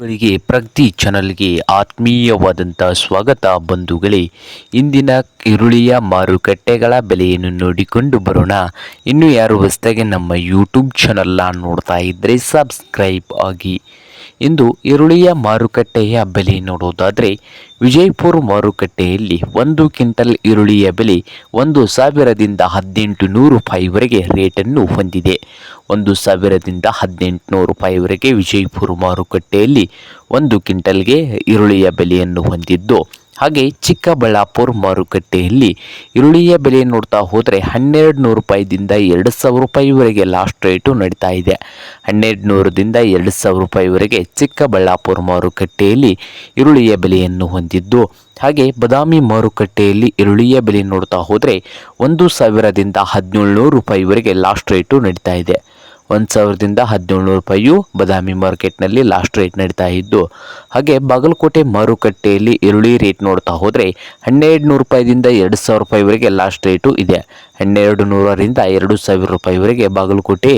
ಗಳಿಗೆ ಪ್ರಗತಿ ಚಾನಲ್ಗೆ ಆತ್ಮೀಯವಾದಂಥ ಸ್ವಾಗತ ಬಂಧುಗಳೇ. ಇಂದಿನ ಈರುಳ್ಳಿಯ ಮಾರುಕಟ್ಟೆಗಳ ಬೆಲೆಯನ್ನು ನೋಡಿಕೊಂಡು ಬರೋಣ. ಇನ್ನು ಯಾರು ಹೊಸದಾಗಿ ನಮ್ಮ ಯೂಟ್ಯೂಬ್ ಚಾನಲ್ನ ನೋಡ್ತಾ ಇದ್ದರೆ ಸಬ್ಸ್ಕ್ರೈಬ್ ಆಗಿ. ಇಂದು ಈರುಳ್ಳಿಯ ಮಾರುಕಟ್ಟೆಯ ಬೆಲೆ ನೋಡುವುದಾದರೆ, ವಿಜಯಪುರ ಮಾರುಕಟ್ಟೆಯಲ್ಲಿ ಒಂದು ಕ್ವಿಂಟಲ್ ಈರುಳ್ಳಿಯ ಬೆಲೆ ಒಂದು ಸಾವಿರದಿಂದ ಹದಿನೆಂಟು ನೂರು ರೂಪಾಯಿವರೆಗೆ ರೇಟನ್ನು ಹೊಂದಿದೆ. ಒಂದು ಸಾವಿರದಿಂದ ಹದಿನೆಂಟುನೂರು ರೂಪಾಯಿವರೆಗೆ ವಿಜಯಪುರ ಮಾರುಕಟ್ಟೆಯಲ್ಲಿ ಒಂದು ಕ್ವಿಂಟಲ್ಗೆ ಈರುಳ್ಳಿಯ ಬೆಲೆಯನ್ನು ಹೊಂದಿದ್ದು ಹಾಗೆ ಚಿಕ್ಕಬಳ್ಳಾಪುರ ಮಾರುಕಟ್ಟೆಯಲ್ಲಿ ಈರುಳ್ಳಿಯ ಬೆಲೆ ನೋಡ್ತಾ ಹೋದರೆ ಹನ್ನೆರಡು ನೂರು ರೂಪಾಯಿದಿಂದ ಎರಡು ಸಾವಿರ ರೂಪಾಯಿವರೆಗೆ ಲಾಸ್ಟ್ ರೇಟು ನಡೀತಾ ಇದೆ. ಹನ್ನೆರಡು ನೂರದಿಂದ ಎರಡು ಸಾವಿರ ರೂಪಾಯಿವರೆಗೆ ಚಿಕ್ಕಬಳ್ಳಾಪುರ ಮಾರುಕಟ್ಟೆಯಲ್ಲಿ ಈರುಳ್ಳಿಯ ಬೆಲೆಯನ್ನು ಹೊಂದಿದ್ದು, ಹಾಗೆ ಬದಾಮಿ ಮಾರುಕಟ್ಟೆಯಲ್ಲಿ ಈರುಳ್ಳಿಯ ಬೆಲೆ ನೋಡ್ತಾ ಹೋದರೆ ಒಂದು ಸಾವಿರದಿಂದ ಹದಿನೇಳು ನೂರು ರೂಪಾಯಿವರೆಗೆ ಲಾಸ್ಟ್ ರೇಟು ನಡೀತಾ ಇದೆ. ಒಂದು ಸಾವಿರದಿಂದ ಹದಿನೇಳು ರೂಪಾಯಿಯು ಬದಾಮಿ ಮಾರ್ಕೆಟ್ನಲ್ಲಿ ಲಾಸ್ಟ್ ರೇಟ್ ನಡೀತಾ ಇದ್ದು, ಹಾಗೆ ಬಾಗಲಕೋಟೆ ಮಾರುಕಟ್ಟೆಯಲ್ಲಿ ಈರುಳ್ಳಿ ರೇಟ್ ನೋಡ್ತಾ ಹೋದರೆ ಹನ್ನೆರಡು ನೂರು ರೂಪಾಯಿದಿಂದ ಎರಡು ಸಾವಿರ ರೂಪಾಯಿವರೆಗೆ ಲಾಸ್ಟ್ ರೇಟು ಇದೆ. ಹನ್ನೆರಡು ನೂರರಿಂದ ಎರಡು ಸಾವಿರ ರೂಪಾಯಿವರೆಗೆ ಬಾಗಲಕೋಟೆ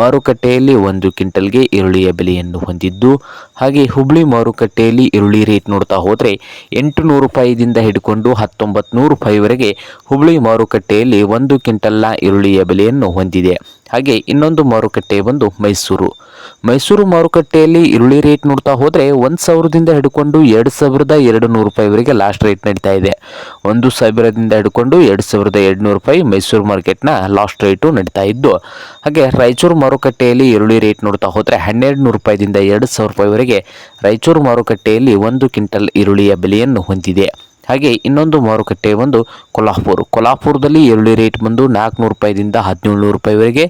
ಮಾರುಕಟ್ಟೆಯಲ್ಲಿ ಒಂದು ಕ್ವಿಂಟಲ್ಗೆ ಈರುಳ್ಳಿಯ ಬೆಲೆಯನ್ನು ಹೊಂದಿದ್ದು, ಹಾಗೆ ಹುಬ್ಳಿ ಮಾರುಕಟ್ಟೆಯಲ್ಲಿ ಈರುಳ್ಳಿ ರೇಟ್ ನೋಡ್ತಾ ಹೋದರೆ ಎಂಟು ನೂರು ರೂಪಾಯಿದಿಂದ ಹಿಡ್ಕೊಂಡು ಹತ್ತೊಂಬತ್ತು ನೂರು ರೂಪಾಯಿವರೆಗೆ ಹುಬ್ಳಿ ಮಾರುಕಟ್ಟೆಯಲ್ಲಿ ಒಂದು ಕ್ವಿಂಟಲ್ನ ಈರುಳ್ಳಿಯ ಬೆಲೆಯನ್ನು ಹೊಂದಿದೆ. ಹಾಗೆ ಇನ್ನೊಂದು ಮಾರುಕಟ್ಟೆ ಬಂದು ಮೈಸೂರು. ಮೈಸೂರು ಮಾರುಕಟ್ಟೆಯಲ್ಲಿ ಈರುಳ್ಳಿ ರೇಟ್ ನೋಡ್ತಾ ಹೋದರೆ ಒಂದು ಸಾವಿರದಿಂದ ಹಿಡ್ಕೊಂಡು ಎರಡು ಸಾವಿರದ ಎರಡು ನೂರು ರೂಪಾಯಿವರೆಗೆ ಲಾಸ್ಟ್ ರೇಟ್ ನಡೀತಾ ಇದೆ. ಒಂದು ಸಾವಿರದಿಂದ ಹಿಡ್ಕೊಂಡು ಎರಡು ಸಾವಿರದ ಎರಡು ನೂರು ರೂಪಾಯಿ ಮೈಸೂರು ಮಾರ್ಕೆಟ್ನ ಲಾಸ್ಟ್ ರೇಟು ನಡೀತಾ ಇದ್ದು. ಹಾಗೆ ರಾಯಚೂರು ಮಾರುಕಟ್ಟೆಯಲ್ಲಿ ಈರುಳ್ಳಿ ರೇಟ್ ನೋಡ್ತಾ ಹೋದರೆ ಹನ್ನೆರಡು ನೂರು ರೂಪಾಯಿದಿಂದ ಎರಡು ಸಾವಿರ ರೂಪಾಯಿವರೆಗೆ ರಾಯಚೂರು ಮಾರುಕಟ್ಟೆಯಲ್ಲಿ ಒಂದು ಕ್ವಿಂಟಲ್ ಈರುಳ್ಳಿಯ ಬೆಲೆಯನ್ನು ಹೊಂದಿದೆ. ಹಾಗೆ ಇನ್ನೊಂದು ಮಾರುಕಟ್ಟೆ ಒಂದು ಕೊಲ್ಹಾಪುರ್. ಕೊಲ್ಹಾಪುರದಲ್ಲಿ ಈರುಳ್ಳಿ ರೇಟ್ ಬಂದು ನಾಲ್ಕುನೂರು ರೂಪಾಯಿದಿಂದ ಹದಿನೇಳು ನೂರು ರೂಪಾಯಿವರೆಗೆ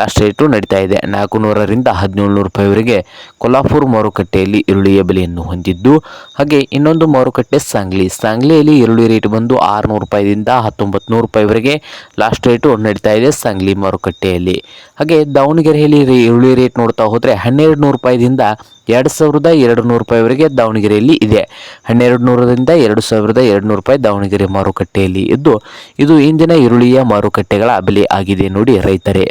ಲಾಸ್ಟ್ ರೇಟು ನಡೀತಾ ಇದೆ. ನಾಲ್ಕು ನೂರರಿಂದ ಹದಿನೇಳು ನೂರು ರೂಪಾಯಿವರೆಗೆ ಕೊಲ್ಹಾಪುರ ಮಾರುಕಟ್ಟೆಯಲ್ಲಿ ಈರುಳ್ಳಿಯ ಬೆಲೆಯನ್ನು ಹೊಂದಿದ್ದು, ಹಾಗೆ ಇನ್ನೊಂದು ಮಾರುಕಟ್ಟೆ ಸಾಂಗ್ಲಿ. ಸಾಂಗ್ಲಿಯಲ್ಲಿ ಈರುಳ್ಳಿ ರೇಟ್ ಬಂದು ಆರುನೂರು ರೂಪಾಯಿದಿಂದ ಹತ್ತೊಂಬತ್ತು ನೂರು ರೂಪಾಯಿವರೆಗೆ ಲಾಸ್ಟ್ ರೇಟು ನಡೀತಾ ಇದೆ ಸಾಂಗ್ಲಿ ಮಾರುಕಟ್ಟೆಯಲ್ಲಿ. ಹಾಗೆ ದಾವಣಗೆರೆಯಲ್ಲಿ ಈರುಳ್ಳಿ ರೇಟ್ ನೋಡ್ತಾ ಹೋದರೆ ಹನ್ನೆರಡು ನೂರು ರೂಪಾಯಿದಿಂದ ಎರಡು ಸಾವಿರದ ಎರಡು ನೂರು ರೂಪಾಯಿವರೆಗೆ ದಾವಣಗೆರೆಯಲ್ಲಿ ಇದೆ. ಹನ್ನೆರಡು ನೂರರಿಂದ ಎರಡು ಸಾವಿರದ ಎರಡು ನೂರು ರೂಪಾಯಿ ದಾವಣಗೆರೆ ಮಾರುಕಟ್ಟೆಯಲ್ಲಿ ಇದ್ದು, ಇದು ಇಂದಿನ ಈರುಳ್ಳಿಯ ಮಾರುಕಟ್ಟೆಗಳ ಬೆಲೆ ಆಗಿದೆ ನೋಡಿ ರೈತರೇ.